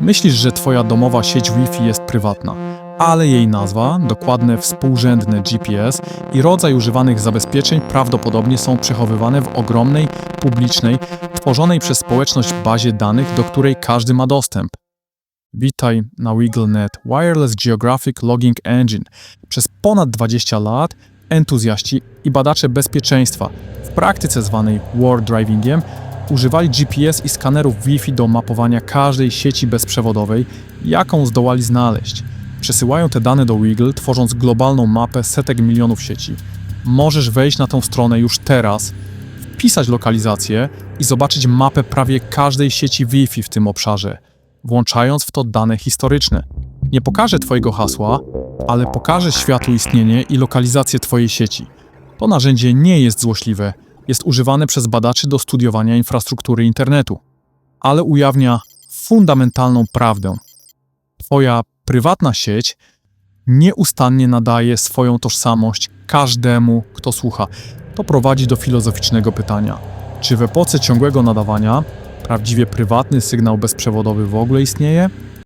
Myślisz, że Twoja domowa sieć Wi-Fi jest prywatna, ale jej nazwa, dokładne współrzędne GPS i rodzaj używanych zabezpieczeń prawdopodobnie są przechowywane w ogromnej, publicznej, tworzonej przez społeczność bazie danych, do której każdy ma dostęp. Witaj na WiggleNet Wireless Geographic Logging Engine. Przez ponad 20 lat entuzjaści i badacze bezpieczeństwa w praktyce zwanej war drivingiem używali GPS i skanerów Wi-Fi do mapowania każdej sieci bezprzewodowej, jaką zdołali znaleźć. Przesyłają te dane do Wiggle, tworząc globalną mapę setek milionów sieci. Możesz wejść na tą stronę już teraz, wpisać lokalizację i zobaczyć mapę prawie każdej sieci Wi-Fi w tym obszarze, włączając w to dane historyczne. Nie pokażę Twojego hasła, ale pokażę światu istnienie i lokalizację Twojej sieci. To narzędzie nie jest złośliwe, jest używane przez badaczy do studiowania infrastruktury internetu, ale ujawnia fundamentalną prawdę. Twoja prywatna sieć nieustannie nadaje swoją tożsamość każdemu, kto słucha. To prowadzi do filozoficznego pytania: czy w epoce ciągłego nadawania prawdziwie prywatny sygnał bezprzewodowy w ogóle istnieje?